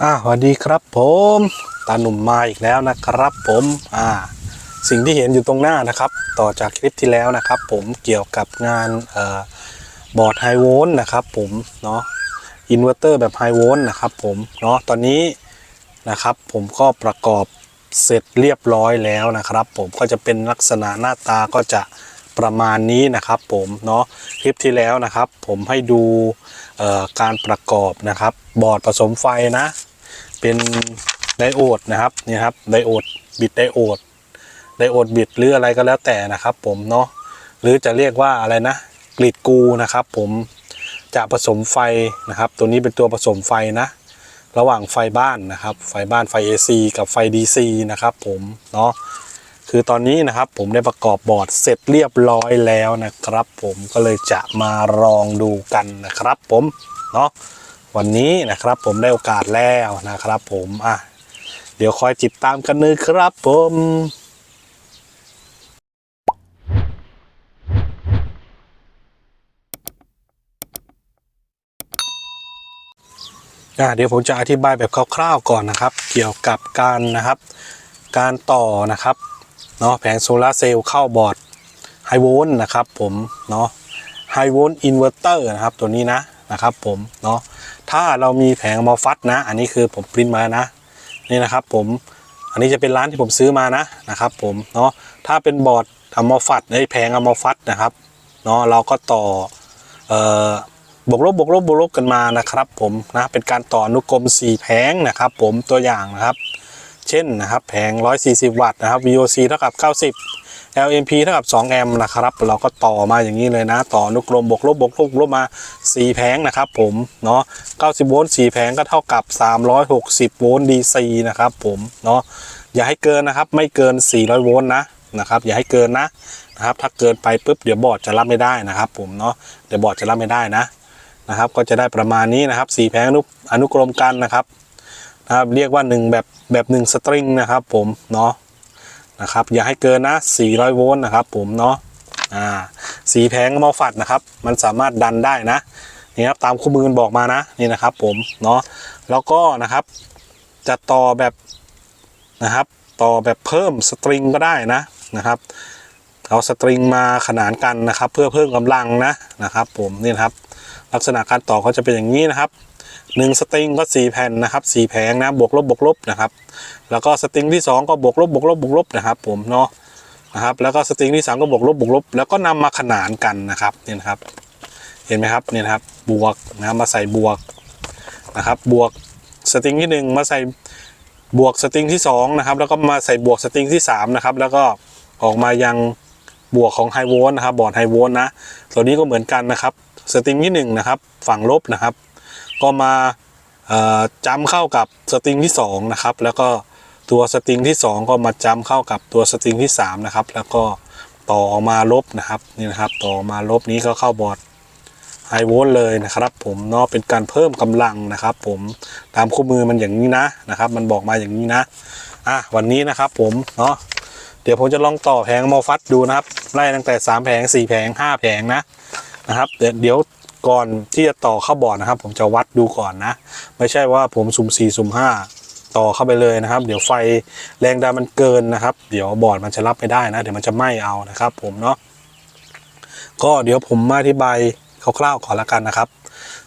อ่าสวัสดีครับผมตาหนุ่มมาอีกแล้วนะครับผมอ่าสิ่งที่เห็นอยู่ตรงหน้านะครับ ต่อจากคลิปที่แล้วนะครับ ผมเกี่ยวกับงานเอ่อบอร์ดไฮโวลต์นะครับผมเนาะอินเวอร์เตอร์แบบไฮโวลต์นะครับผมเนาะตอนนี้นะครับ ผมก็ประกอบเสร็จเรียบร้อยแล้วนะครับ ผมก็จะเป็นลักษณะหน้าตาก็จะประมาณนี้นะครับ ผมเนาะคลิปที่แล้วนะครับ ผมให้ดู การประกอบนะครับ บอร์ดผสมไฟนะ เป็นไดโอดนะครับนี่ครับไดโอดบิดไดโอดไดโอดบิดหรืออะไรก็แล้วแต่นะครับ ผมเนาะหรือจะเรียกว่าอะไรนะกริดกูนะครับ ผมจะผสมไฟนะครับ ตัวนี้เป็นตัวผสมไฟนะ ระหว่างไฟบ้านนะครับ ไฟบ้านไฟ AC กับไฟ DC นะครับ ผมเนาะ คือตอนนี้นะครับผมได้ประกอบบอร์ดเสร็จเรียบร้อยแล้วนะครับ ผมก็เลยจะมาลองดูกันนะครับ ผมเนาะวันนี้นะครับผมได้โอกาสแล้วนะครับ ผมอะเดี๋ยวคอยติดตามกันเลยครับ ผมอะเดี๋ยวผมจะอธิบายแบบคร่าวๆก่อนนะครับ เกี่ยวกับการนะครับ การต่อนะครับ เนาะแผงโซลาร์เซลล์เข้าบอร์ดไฮโวลต์นะครับผมเนาะไฮโวลต์อินเวอร์เตอร์นะครับตัวนี้นะนะครับผมเนาะถ้าเรามีแผงมอฟัตนะ อันนี้คือผมปริ้นมานะนี่นะครับผมอันนี้จะเป็นร้านที่ผมซื้อมานะนะครับผมเนาะถ้าเป็นบอร์ดอะมอฟัตในแผงอะมอฟัตนะครับเนาะเราก็ต่อเอ่อบวกลบบวกลบบวกลบกันมานะครับผมนะเป็นการต่ออนุกรม 4 แผงนะครับผมตัวอย่างนะครับ เช่นนะครับแผง 140 วัตต์นะครับ VOC เท่ากับ 90 LMP เท่ากับ 2 แอมป์นะครับ เราก็ต่อมาอย่างนี้เลยนะ ต่อนุกรมบวกลบบวกลบบวกลบมา 4 แผงนะครับผมเนาะ90 โวลต์4แผงก็เท่ากับ 360 โวลต์ DC นะครับผมเนาะอย่าให้เกินนะครับ ไม่เกิน 400 โวลต์นะนะครับ อย่าให้เกินนะนะครับ ถ้าเกินไปปุ๊บเดี๋ยวบอร์ดจะรับไม่ได้นะครับ ผมเนาะเดี๋ยวบอร์ดจะรับไม่ได้นะนะครับ ก็จะได้ประมาณนี้นะครับ4แผงนุอนุกรมกันนะครับ นะครับเรียกว่า 1 แบบแบบ1สตริงนะครับผมเนาะนะครับอย่าให้เกินนะ 400 โวลต์นะครับผมเนาะอ่าสีแผงมอฟัดนะครับ มันสามารถดันได้นะนี่ครับตามคู่มือมันบอกมานะนี่นะครับผมเนาะแล้วก็นะครับจะต่อแบบนะครับต่อแบบเพิ่มสตริงก็ได้นะนะครับเอาสตริงมาขนานกันนะครับ เพื่อเพิ่มกำลังนะนะครับ ผมนี่นะครับ ลักษณะการต่อเขาจะเป็นอย่างนี้นะครับ หนึ่งสตริงก็สี่แผ่นนะครับสี่แผงนะบวกลบบวกลบนะครับ แล้วก็สตริงที่สองก็บวกลบบวกลบบวกลบนะครับ ผมเนาะนะครับ แล้วก็สตริงที่สามก็บวกลบบวกลบ แล้วก็นำมาขนานกันนะครับเนี่ยนะครับ เห็นไหมครับเนี่ยครับบวกนะมาใส่บวกนะครับ บวกสตริงที่หนึ่งมาใส่บวกสตริงที่สองนะครับแล้วก็มาใส่บวกสตริงที่สามนะครับแล้วก็ออกมายังบวกของไฮโวลต์นะครับบอร์ดไฮโวลต์นะตัวนี้ก็เหมือนกันนะครับสตริงที่หนึ่งนะครับฝั่งลบนะครับ ก็มาเอ่อจำเข้ากับสตริงที่2นะครับแล้วก็ตัวสตริงที่ 2 ก็มาจำเข้ากับตัวสตริงที่3นะครับแล้วก็ต่อออกมาลบนะครับนี่นะครับต่อมาลบนี้ก็เข้าบอร์ดไฮโวลต์เลยนะครับผมเนาะเป็นการเพิ่มกำลังนะครับ ผมตามคู่มือมันอย่างนี้นะนะครับ มันบอกมาอย่างนี้นะอะวันนี้นะครับผมเนาะเดี๋ยวผมจะลองต่อแผงมอฟัตดูนะครับไล่ตั้งแต่ 3 แผง 4 แผง 5 แผงนะนะครับเดี๋ยว ก่อนที่จะต่อเข้าบอร์ดนะครับ ผมจะวัดดูก่อนนะ ไม่ใช่ว่าผมสุ่มสี่สุ่มห้าต่อเข้าไปเลยนะครับ เดี๋ยวไฟแรงดันมันเกินนะครับ เดี๋ยวบอร์ดมันจะรับไม่ได้นะ เดี๋ยวมันจะไหม้เอานะครับ ผมเนาะก็เดี๋ยวผมมาอธิบายคร่าวๆก่อนละกันนะครับ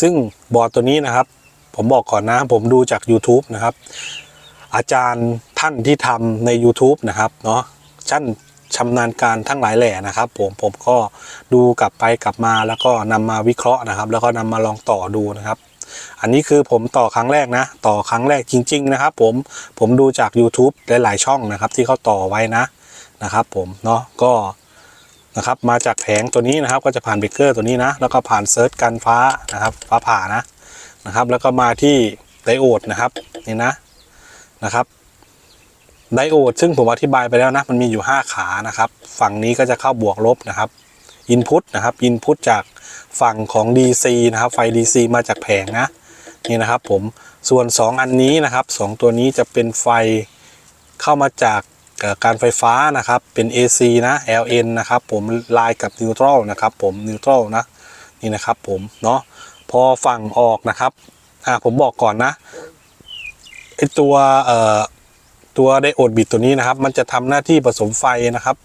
ซึ่งบอร์ดตัวนี้นะครับ ผมบอกก่อนนะ ผมดูจาก YouTube นะครับ อาจารย์ท่านที่ทำใน YouTube นะครับเนาะท่าน ชำนาญการทั้งหลายแหล่นะครับผมผมก็ดูกลับไปกลับมาแล้วก็นำมาวิเคราะห์นะครับ แล้วก็นำมาลองต่อดูนะครับ อันนี้คือผมต่อครั้งแรกนะ ต่อครั้งแรกจริง ๆ นะครับ ผมผมดูจาก YouTube หลายๆช่องนะครับ ที่เขาต่อไว้นะนะครับ ผมเนาะก็นะครับมาจากแผงตัวนี้นะครับ ก็จะผ่านเบรกเกอร์ตัวนี้นะ แล้วก็ผ่านเซิร์ชกันฟ้านะครับ ฟ้าผ่านะนะครับ แล้วก็มาที่ไดโอดนะครับนี่นะนะครับ ไดโอดซึ่งผมอธิบายไปแล้วนะ มันมีอยู่ 5 ขานะครับ ฝั่งนี้ก็จะเข้าบวกลบนะครับอินพุตนะครับอินพุตจากฝั่งของ DC นะครับ ไฟ DC มาจากแผงนะนี่นะครับผมส่วน 2 อันนี้นะครับ 2 ตัวนี้จะเป็นไฟเข้ามาจากการไฟฟ้านะครับ เป็น AC นะ LN นะครับผมลน์กับนิวตรัลนะครับผมนิวตรัลนะนี่นะครับผมเนาะพอฝั่งออกนะครับอ่าผมบอกก่อนนะไอตัวเอ่อ ตัวไดโอดบิดตัวนี้นะครับ มันจะทำหน้าที่ผสมไฟนะครับ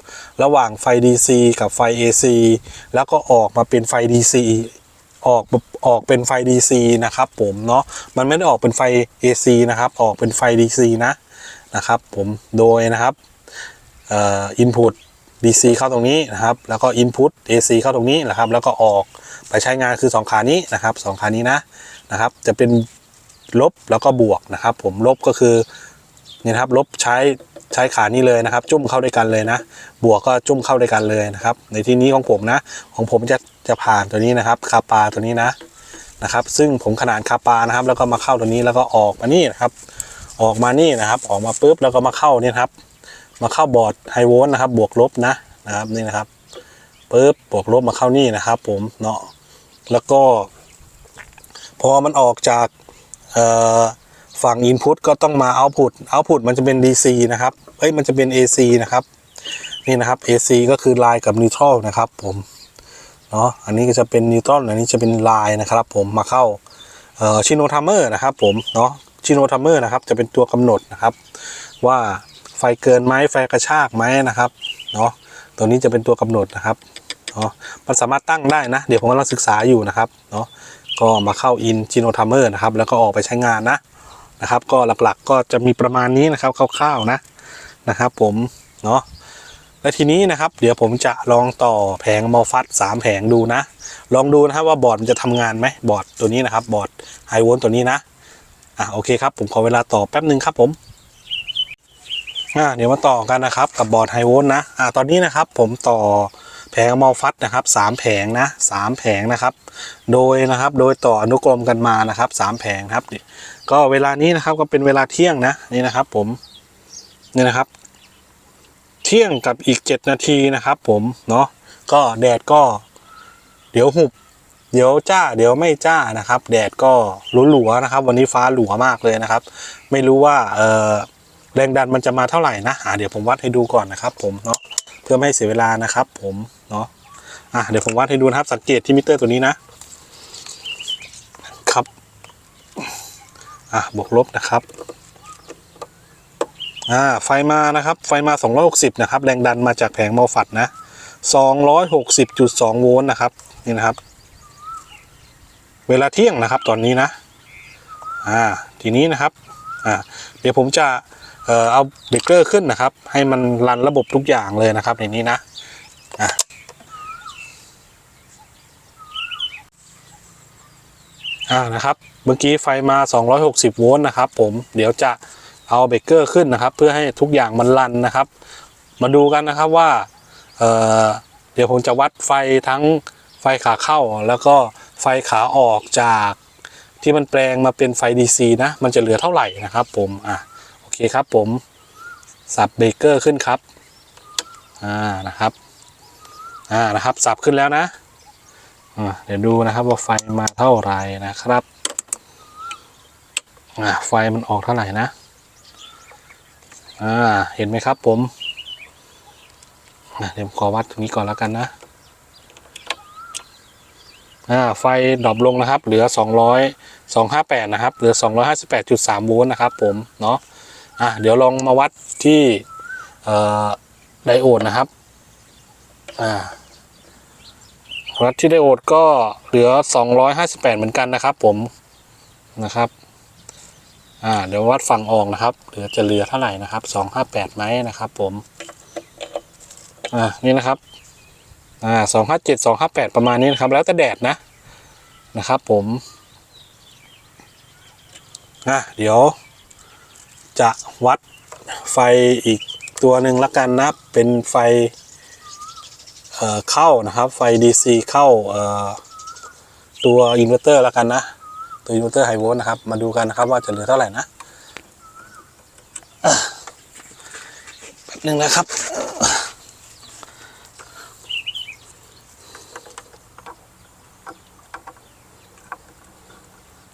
ระหว่างไฟ DC กับไฟ AC แล้วก็ออกมาเป็นไฟ DC ออกออกเป็นไฟ DC นะครับ ผมเนาะมันไม่ได้ออกเป็นไฟ AC นะครับ ออกเป็นไฟ DC นะนะครับ ผมโดยนะครับเอ่อ input DC เข้าตรงนี้นะครับ แล้วก็ input AC เข้าตรงนี้นะครับ แล้วก็ออกไปใช้งานคือ 2 ขานี้นะครับสองขานี้นะนะครับ จะเป็นลบแล้วก็บวกนะครับ ผมลบก็คือ นี่ครับลบใช้ใช้ขานี้เลยนะครับ จุ่มเข้าด้วยกันเลยนะ บวกก็จุ่มเข้าด้วยกันเลยนะครับ ในที่นี้ของผมนะ ของผมจะจะผ่านตัวนี้นะครับคาปาตัวนี้นะนะครับ ซึ่งผมขนานคาปานะครับ แล้วก็มาเข้าตัวนี้แล้วก็ออกมานี่นะครับ ออกมานี่นะครับ ออกมาปุ๊บแล้วก็มาเข้านี่ครับ มาเข้าบอร์ดไฮโวลต์นะครับ บวกลบนะนะครับนี่นะครับปุ๊บบวกลบมาเข้านี่นะครับ ผมเนาะแล้วก็ พอมันออกจากเอ่อ ฝั่ง Input ก็ต้องมา Output Output มันจะเป็น DC นะครับ เอ้ยมันจะเป็น AC นะครับ นี่นะครับ AC ก็คือ Line กับ Neutral นะครับผมเนาะอันนี้ก็จะเป็น Neutral อันนี้จะเป็น Line นะครับ ผมมาเข้าเอ่อชิโนทัมเมอร์นะครับผมเนาะชิโนทัมเมอร์นะครับจะเป็นตัวกำหนดนะครับ ว่าไฟเกินไหมไฟกระชากไหมนะครับเนาะตัวนี้จะเป็นตัวกำหนดนะครับเนาะมันสามารถตั้งได้นะ เดี๋ยวผมกำลังศึกษาอยู่นะครับเนาะก็มาเข้าอินจิโนทัมเมอร์นะครับ แล้วก็ออกไปใช้งานนะ นะครับ ก็หลักๆก็จะมีประมาณนี้นะครับคร่าวๆนะนะครับผมเนาะและทีนี้นะครับเดี๋ยวผมจะลองต่อแผงมอฟัตสามแผงดูนะ ลองดูนะครับว่าบอร์ดมันจะทำงานไหมบอร์ดตัวนี้นะครับ บอร์ดไฮโวลต์ตัวนี้นะอะโอเคครับผมขอเวลาต่อแป๊บหนึ่งครับผมอ่าเดี๋ยวมาต่อกันนะครับกับบอร์ดไฮโวลต์นะอ่าตอนนี้นะครับผมต่อ แผงมอลฟัตนะครับสามแผงนะสามแผงนะครับ โดยนะครับโดยต่ออนุกรมกันมานะครับสามแผงครับก็เวลานี้นะครับก็เป็นเวลาเที่ยงนะนี่นะครับผมนี่นะครับ เที่ยงกับอีก 7 นาทีนะครับ ผมเนาะก็แดดก็ เดี๋ยวหุบ เดี๋ยวจ้า เดี๋ยวไม่จ้านะครับ แดดก็หลัวๆนะครับ วันนี้ฟ้าหลัวมากเลยนะครับ ไม่รู้ว่าเออแรงดันมันจะมาเท่าไหร่นะอ่าเดี๋ยวผมวัดให้ดูก่อนนะครับ ผมเนาะเพื่อไม่ให้เสียเวลานะครับ ผม เนาะอะเดี๋ยวผมวัดให้ดูนะครับสังเกตที่มิเตอร์ตัวนี้นะครับอะบวกลบนะครับอ่าไฟมานะครับ ไฟมา 260 นะครับ แรงดันมาจากแผงมอฟัดนะ 260.2 โวลต์นะครับ นี่นะครับ เวลาเที่ยงนะครับตอนนี้นะอ่าทีนี้นะครับอ่าเดี๋ยวผมจะเอ่อเอาเบรกเกอร์ขึ้นนะครับ ให้มันรันระบบทุกอย่างเลยนะครับในนี้นะอะ อ่านะครับ เมื่อกี้ไฟมา 260 โวลต์นะครับผมเดี๋ยวจะเอาเบรกเกอร์ขึ้นนะครับ เพื่อให้ทุกอย่างมันรันนะครับ มาดูกันนะครับว่าเเดี๋ยวผมจะวัดไฟทั้งไฟขาเข้า แล้วก็ไฟขาออกจากที่มันแปลงมาเป็นไฟ DC นะ มันจะเหลือเท่าไหร่นะครับ ผมอะโอเคครับผมสับเบรกเกอร์ขึ้นครับอ่านะครับอ่านะครับ สับขึ้นแล้วนะ เดี๋ยวดูนะครับว่าไฟมาเท่าไหร่นะครับไฟมันออกเท่าไหร่นะเห็นไหมครับผมเดี๋ยวผมขอวัดตรงนี้ก่อนแล้วกันนะไฟดรอปลงนะครับ เหลือ 200 258 นะครับ เหลือ 258.3 โวลต์นะครับผม เนาะอะเดี๋ยวลองมาวัดที่ไดโอดนะครับ อ่า วัดที่ได้โอดก็เหลือ 258 เหมือนกันนะครับ ผมนะครับอ่าเดี๋ยววัดฝั่งออกนะครับเหลือจะเหลือเท่าไหร่นะครับ 258ไหมนะครับ ผมอ่านี่นะครับอ่าสองห้าเจ็ดสองห้าแปดประมาณนี้นะครับ แล้วแต่แดดนะนะครับ ผมอะเดี๋ยว จะวัดไฟอีกตัวหนึ่งละกันนะเป็นไฟ เข้านะครับ ไฟ DC เข้าตัวอินเวอร์เตอร์และกันนะ ตัวอินเวอร์เตอร์ไฮโวลต์นะครับ มาดูกันนะครับว่าจะเหลือเท่าไหร่นะแป๊บหนึ่งนะครับ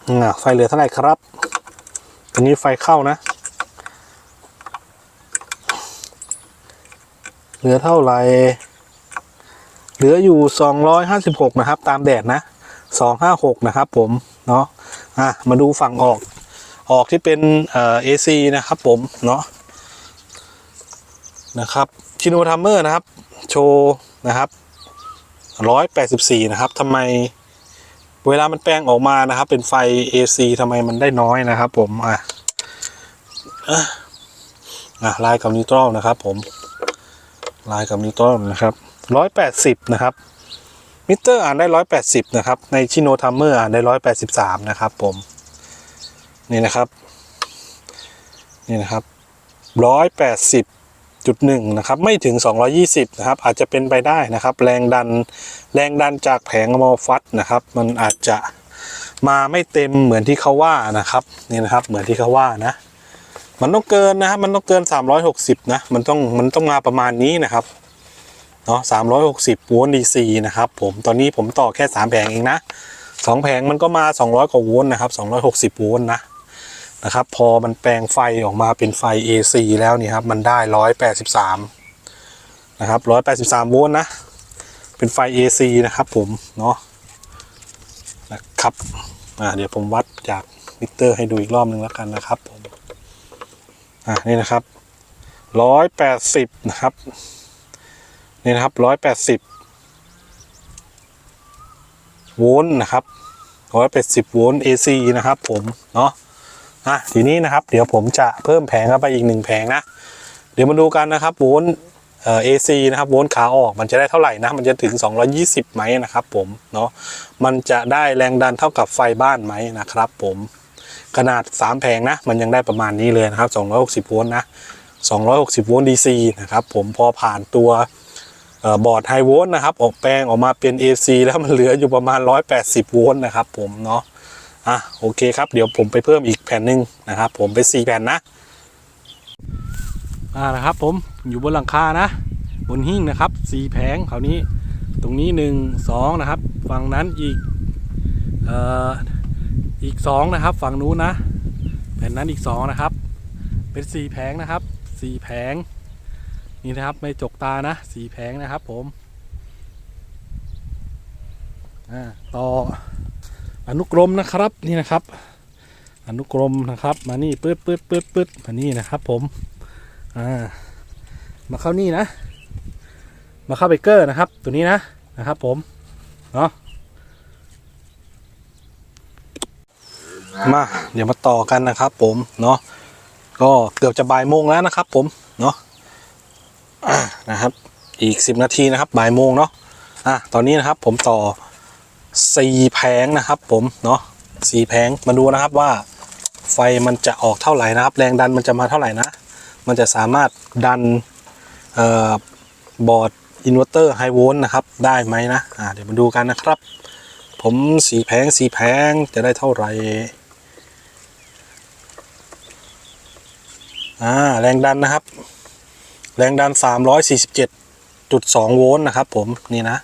อ่าไฟเหลือเท่าไหร่ครับอันนี้ไฟเข้านะ เหลือเท่าไหร่ เหลืออยู่ 256 นะครับ ตามแดดนะ 256 นะครับผม เนาะอะมาดูฝั่งออก ออกที่เป็นเอ่อ AC นะครับผม เนาะนะครับชิโนทัมเมอร์นะครับ โชว์นะครับร้อยแปดสิบสี่นะครับทำไมเวลามันแปลงออกมานะครับ เป็นไฟ AC ทำไมมันได้น้อยนะครับ ผม อะอะลายกับนิวตรอนนะครับ ผมลายกับนิวตรอนนะครับ ร้อยแปดสิบนะครับ มิเตอร์อ่านได้ร้อยแปดสิบนะครับ ในชิโนทัมเมอร์อ่านได้ร้อยแปดสิบสามนะครับผม นี่นะครับ นี่นะครับร้อยแปดสิบจุดหนึ่งนะครับไม่ถึง 220 นะครับ อาจจะเป็นไปได้นะครับ แรงดันแรงดันจากแผงมอฟัดนะครับ มันอาจจะมาไม่เต็มเหมือนที่เขาว่านะครับนี่นะครับเหมือนที่เขาว่านะ มันต้องเกินนะครับมันต้องเกิน 360 นะ มันต้องมันต้องมาประมาณนี้นะครับ เนาะ360โวลต์ DC นะครับผมตอนนี้ผมต่อแค่3แผงเองนะ2แผงมันก็มา200กว่าโวลต์นะครับ260โวลต์นะนะครับ พอมันแปลงไฟออกมาเป็นไฟ AC แล้วนี่ครับ มันได้183นะครับ183โวลต์นะ เป็นไฟ AC นะครับผมเนาะนะครับอ่าเดี๋ยวผมวัดจากมิเตอร์ให้ดูอีกรอบหนึ่งแล้วกันนะครับผมอ่านี่นะครับ180นะครับ นี่นะครับ180โวลต์นะครับ180โวลต์ AC นะครับผมเนาะอะทีนี้นะครับ เดี๋ยวผมจะเพิ่มแผงเข้าไปอีกหนึ่งแผงนะ เดี๋ยวมาดูกันนะครับโวลต์เอ่อ AC นะครับโวลต์ขาออกมันจะได้เท่าไหร่นะ มันจะถึง 220ไหมนะครับผมเนาะมันจะได้แรงดันเท่ากับไฟบ้านไหมนะครับผมขนาด 3 แผงนะ มันยังได้ประมาณนี้เลยนะครับ 260 โวลต์นะ 260 โวลต์ DC นะครับผมพอผ่านตัว บอร์ดไฮโวลต์นะครับ ออกแปลงออกมาเป็น AC แล้วมันเหลืออยู่ประมาณ 180 โวลต์นะครับผมเนาะอะโอเคครับ เดี๋ยวผมไปเพิ่มอีกแผ่นหนึ่งนะครับ ผมไปสี่แผ่นนะอ่านะครับผมอยู่บนหลังคานะ บนหิ้งนะครับสี่แผงคราวนี้ตรงนี้หนึ่งสองนะครับ ฝั่งนั้นอีกเอ่ออีกสองนะครับ ฝั่งนู้นนะ แผ่นนั้นอีกสองนะครับ เป็นสี่แผงนะครับสี่แผง นี่นะครับไม่จกตานะสีแผงนะครับผมอ่าต่ออนุกรมนะครับนี่นะครับ อนุกรมนะครับ มานี่ปื๊ดปื๊ดปื๊ดปื๊ดมานี่นะครับ ผมอ่ามาเข้านี่นะ มาเข้าเบเกอร์นะครับ ตัวนี้นะนะครับ ผมเนาะมาเดี๋ยวมาต่อกันนะครับ ผมเนาะก็เกือบจะบ่ายโมงแล้วนะครับ ผมเนาะ นะครับ อีก 10 นาทีนะครับบ่ายโมงเนาะอะตอนนี้นะครับผมต่อสี่แผงนะครับผมเนาะสี่แผงมาดูนะครับว่าไฟมันจะออกเท่าไหร่นะครับ แรงดันมันจะมาเท่าไหร่นะ มันจะสามารถดันออบอร์ดอินเวอร์เตอร์ไฮโวลต์นะครับ ได้ไหมนะอ่าเดี๋ยวมาดูกันนะครับ ผมสี่แผงสี่แผงจะได้เท่าไหร่อ่าแรงดันนะครับ แรงดัน 347.2 โวลต์นะครับ ผมนี่นะ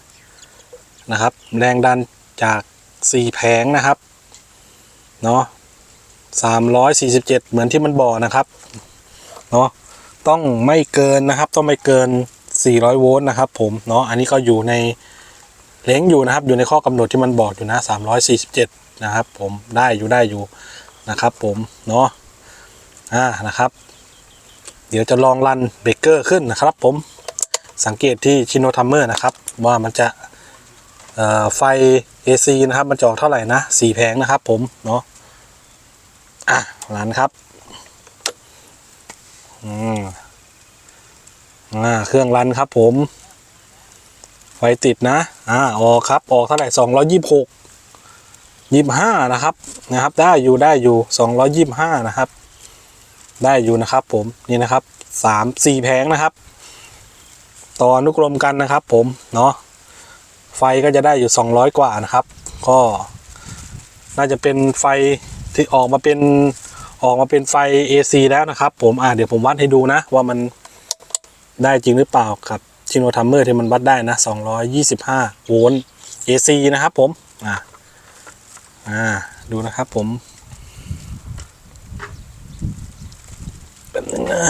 นะครับ แรงดันจาก 4 แผงนะครับเนาะ347 เหมือนที่มันบอกนะครับเนาะต้องไม่เกินนะครับ ต้องไม่เกิน 400 โวลต์นะครับ ผมเนาะอันนี้ก็อยู่ในเล้งอยู่นะครับ อยู่ในข้อกำหนดที่มันบอกอยู่นะ 347 นะครับ ผมได้อยู่ได้อยู่นะครับ ผมเนาะอ่านะครับ เดี๋ยวจะลองรันเบรกเกอร์ขึ้นนะครับผมสังเกตที่ชิโนทัมเมอร์นะครับว่ามันจะเอ่อไฟ AC นะครับ มันจะออกเท่าไหร่นะสี่แผงนะครับผมเนาะอะรันครับอืมอ่าเครื่องรันครับผมไฟติดนะอ่าออกครับออกเท่าไหร่สองร้อยยี่หกยี่ห้านะครับนะครับ ได้อยู่ได้อยู่สองร้อยี่ห้านะครับ ได้อยู่นะครับผมนี่นะครับสามสี่แผงนะครับ ต่อนุกรมกันนะครับ ผมเนาะไฟก็จะได้อยู่ 200 กว่านะครับ ก็น่าจะเป็นไฟที่ออกมาเป็นออกมาเป็นไฟ AC แล้วนะครับ ผมอ่าเดี๋ยวผมวัดให้ดูนะ ว่ามันได้จริงหรือเปล่ากับชิโนทัมเมอร์ที่มันวัดได้นะ 225 โวลต์ AC นะครับผมอ่าอ่าดูนะครับผม แบบนึงนะ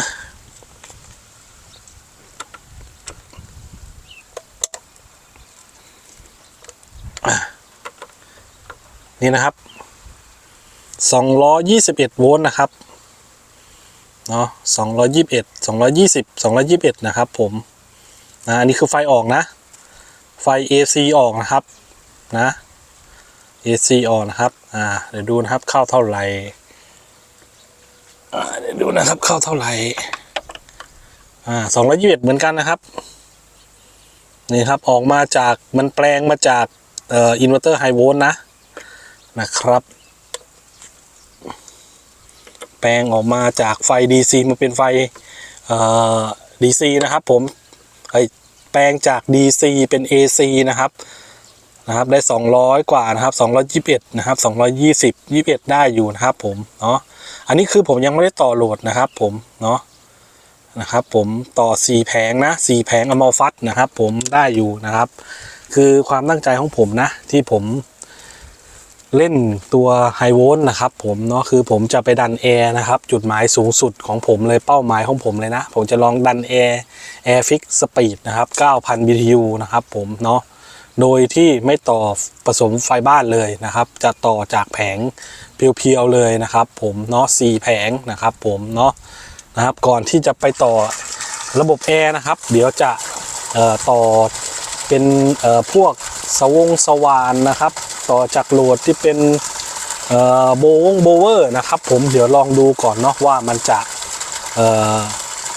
นี่นะครับ221 โวลต์นะครับ เนาะ221 220 221 นะครับผม นะ อันนี้คือไฟออกนะ ไฟ AC ออกนะครับ นะ AC ออกนะครับ อ่า เดี๋ยวดูนะครับ เข้าเท่าไหร่ เดี๋ยวดูนะครับ เข้าเท่าไหร่อ่า221เหมือนกันนะครับ นี่ครับออกมาจากมันแปลงมาจากเอ่ออินเวอร์เตอร์ไฮโวลต์นะนะครับ แปลงออกมาจากไฟ DC มาเป็นไฟเอ่อ DC นะครับผมไอแปลงจาก DC เป็น AC นะครับนะครับได้ 200 กว่านะครับ221นะครับ220 21 ได้อยู่นะครับผมเนาะ อันนี้คือผมยังไม่ได้ต่อโหลดนะครับ ผมเนาะนะครับผมต่อ 4 แผงนะ 4 แผงอมอฟัตนะครับ ผมได้อยู่นะครับ คือความตั้งใจของผมนะ ที่ผมเล่นตัวไฮโวลต์นะครับ ผมเนาะคือผมจะไปดันแอร์นะครับ จุดหมายสูงสุดของผมเลยเป้าหมายของผมเลยนะ ผมจะลองดันแอร์แอร์ฟิกสปีดนะครับ 9,000 BTU นะครับ ผมเนาะ โดยที่ไม่ต่อผสมไฟบ้านเลยนะครับ จะต่อจากแผงเพียวๆเลยนะครับ ผมเนาะ4แผงนะครับผมเนาะนะครับก่อนที่จะไปต่อระบบแอร์นะครับ เดี๋ยวจะต่อเป็นพวกสวงสว่านนะครับ ต่อจากโหลดที่เป็นโบวงโบเวอร์นะครับ ผมเดี๋ยวลองดูก่อนเนาะว่ามันจะ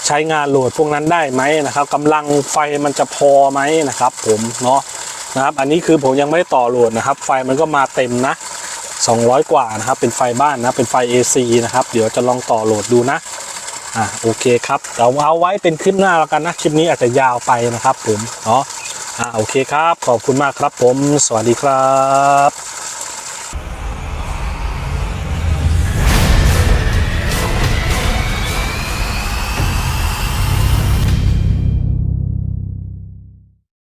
ใช้งานโหลดพวกนั้นได้ไหมนะครับกำลังไฟมันจะพอไหมนะครับ ผมเนาะ นะครับ อันนี้คือผมยังไม่ได้ต่อโหลดนะครับ ไฟมันก็มาเต็มนะ 200 กว่านะครับ เป็นไฟบ้านนะ เป็นไฟ AC นะครับ เดี๋ยวจะลองต่อโหลดดูนะ อะโอเคครับเราเอาไว้เป็นคลิปหน้าแล้วกันนะ คลิปนี้อาจจะยาวไปนะครับผม เนาะ อะโอเคครับ ขอบคุณมากครับผม สวัสดีครับ